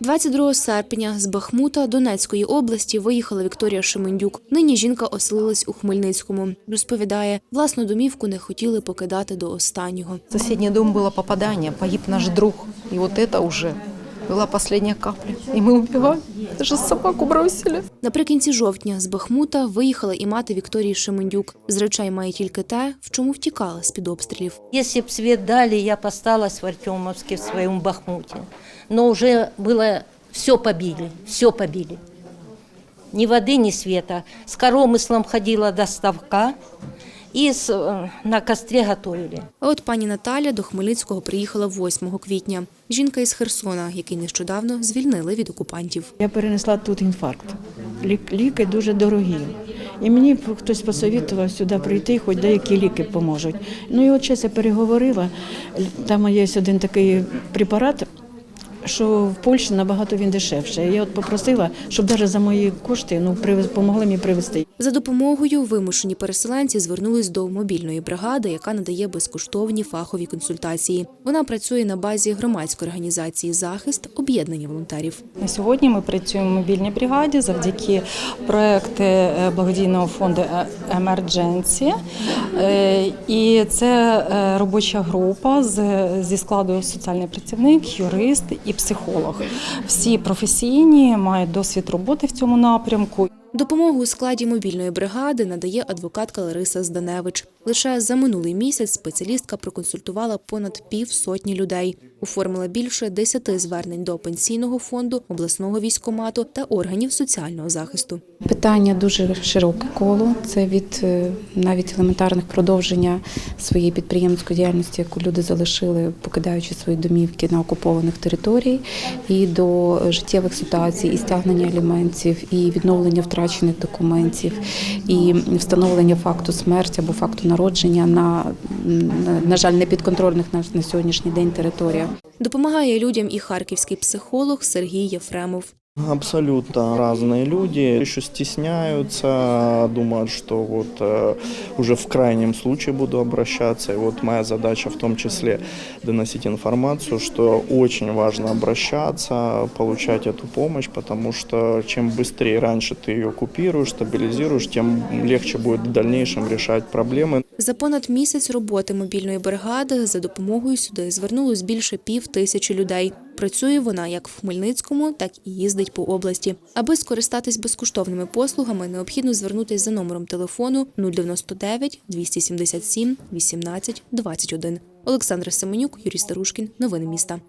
22 серпня з Бахмута Донецької області виїхала Вікторія Шемендюк. Нині жінка оселилась у Хмельницькому. Розповідає, власну домівку не хотіли покидати до останнього. Сусідній дом було попадання, погиб наш друг. і от це уже была последняя капля. И мы убегали. Даже собаку бросили. Наприкінці жовтня з Бахмута виїхала і мати Вікторії Шемендюк. З речей має тільки те, в чому втікала з під обстрілів. Если б свет дали, я б осталась в Артемовске, в своем Бахмуте. Но уже было, все побили, все побили. Ни воды, ни света. С коромыслом ходила до ставка и с, э, на костре готовили. А от пані Наталя до Хмельницького приїхала 8 квітня. Жінка із Херсона, який нещодавно звільнили від окупантів. Я перенесла тут інфаркт. Лік- Ліки дуже дорогі. І мені хтось посовітував сюди прийти, хоч деякі ліки поможуть. Ну і от зараз я переговорила. Там є один такий препарат, що в Польщі набагато він дешевше. Я от попросила, щоб навіть за мої кошти ну, привез- помогли мені привезти. За допомогою вимушені переселенці звернулись до мобільної бригади, яка надає безкоштовні фахові консультації. Вона працює на базі громадської організації Захист об'єднання волонтерів. На сьогодні ми працюємо в мобільній бригаді завдяки проекту е, благодійного фонду е, Emergency. Е, І це робоча група зі складу соціальний працівник, юрист і психолог. Всі професійні мають досвід роботи в цьому напрямку. Допомогу у складі мобільної бригади надає адвокатка Лариса Зданевич. Лише за минулий місяць спеціалістка проконсультувала понад півсотні людей, оформила більше десяти звернень до пенсійного фонду, обласного військомату та органів соціального захисту. Питання дуже широке коло. Це від е, навіть елементарних продовження своєї підприємницької діяльності, яку люди залишили, покидаючи свої домівки на окупованих територій, і до життєвих ситуацій, і стягнення аліментів, і відновлення втрачених документів, і встановлення факту смерті або факту народження на, на, жаль, непідконтрольних на, на сьогоднішній день територіях. Допомагає людям і харківський психолог Сергій Єфремов. Абсолютно разные люди еще стесняются, думают, что вот э, уже в крайнем случае буду обращаться. И вот моя задача в том числе доносить информацию, что очень важно обращаться, получать эту помощь, потому что чем быстрее раньше ты ее купируешь, стабилизируешь, тем легче будет в дальнейшем решать проблемы. За понад місяць роботи мобільної бригади за допомогою сюди звернулось більше пів тисячі людей. Працює вона як в Хмельницькому, так і їздить по області. Аби скористатись безкоштовними послугами, необхідно звернутися за номером телефону 099 277 18 21. Олександра Семенюк, Юрій Старушкін. Новини міста.